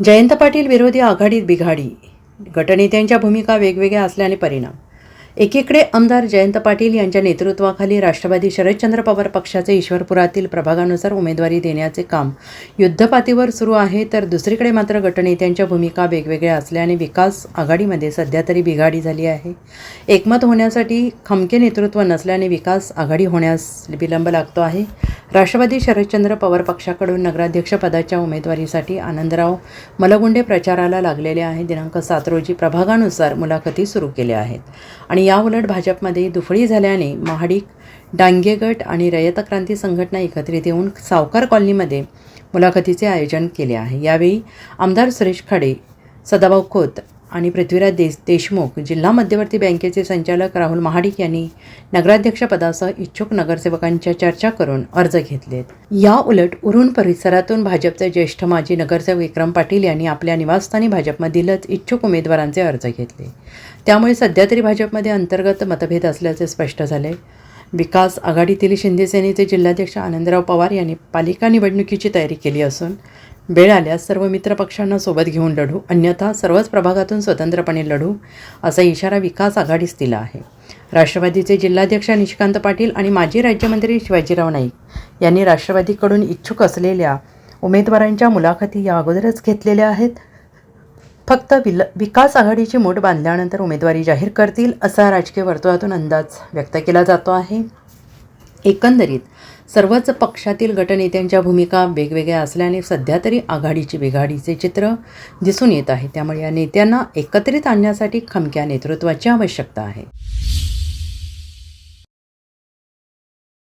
जयंत पाटील विरोधी आघाडीत बिघाडी. गटनेत्यांच्या भूमिका वेगवेगळ्या असल्याने परिणाम. एकीकडे आमदार जयंत पाटील यांच्या नेतृत्वाखाली राष्ट्रवादी शरदचंद्र पवार पक्षाचे ईश्वरपुरातील प्रभागानुसार उमेदवारी देण्याचे काम युद्धपातीवर सुरू आहे तर दुसरीकडे मात्र गटनेत्यांच्या भूमिका वेगवेगळ्या असल्याने विकास आघाडीमध्ये सध्या तरी बिघाडी झाली आहे. एकमत होण्यासाठी खमके नेतृत्व नसल्याने विकास आघाडी होण्यास विलंब लागतो आहे. राष्ट्रवादी शरदचंद्र पवार पक्षाकडून नगराध्यक्षपदाच्या उमेदवारीसाठी आनंदराव मलगुंडे प्रचाराला लागलेले आहे. दिनांक सात रोजी प्रभागानुसार मुलाखती सुरू केल्या आहेत. आणि याउलट भाजपमध्ये दुफळी झाल्याने महाडिक डांगे गट आणि रयत क्रांती संघटना एकत्रित येऊन सावकार कॉलनीमध्ये मुलाखतीचे आयोजन केले आहे. यावेळी आमदार सुरेश खाडे सदाभाऊ खोत आणि पृथ्वीराज देश देशमुख जिल्हा मध्यवर्ती बँकेचे संचालक राहुल महाडिक यांनी नगराध्यक्षपदासह इच्छुक नगरसेवकांच्या चर्चा करून अर्ज घेतलेत. या उलट उरून परिसरातून भाजपचे ज्येष्ठ माजी नगरसेवक विक्रम पाटील यांनी आपल्या निवासस्थानी भाजपमधीलच इच्छुक उमेदवारांचे अर्ज घेतले. त्यामुळे सध्या तरी भाजपमध्ये अंतर्गत मतभेद असल्याचे स्पष्ट झाले. विकास आघाडीतील शिंदे सेनेचे जिल्हाध्यक्ष आनंदराव पवार यांनी पालिका निवडणुकीची तयारी केली असून वेळ आल्यास सर्व मित्रपक्षांना सोबत घेऊन लढू अन्यथा सर्वच प्रभागातून स्वतंत्रपणे लढू असा इशारा विकास आघाडीस दिला आहे. राष्ट्रवादीचे जिल्हाध्यक्ष निशिकांत पाटील आणि माजी राज्यमंत्री शिवाजीराव नाईक यांनी राष्ट्रवादीकडून इच्छुक असलेल्या उमेदवारांच्या मुलाखती या अगोदरच घेतलेल्या आहेत. फक्त विल विकास आघाडीची मोठ बांधल्यानंतर उमेदवारी जाहीर करतील असा राजकीय वर्तुळातून अंदाज व्यक्त केला जातो आहे. एकंदरीत सर्वच पक्षातील गटनेत्यांच्या भूमिका वेगवेगळ्या असल्याने सध्या तरी आघाडीची बिघाडीचे चित्र दिसून येत आहे. त्यामुळे या नेत्यांना एकत्रित आणण्यासाठी खमक्या नेतृत्वाची आवश्यकता आहे.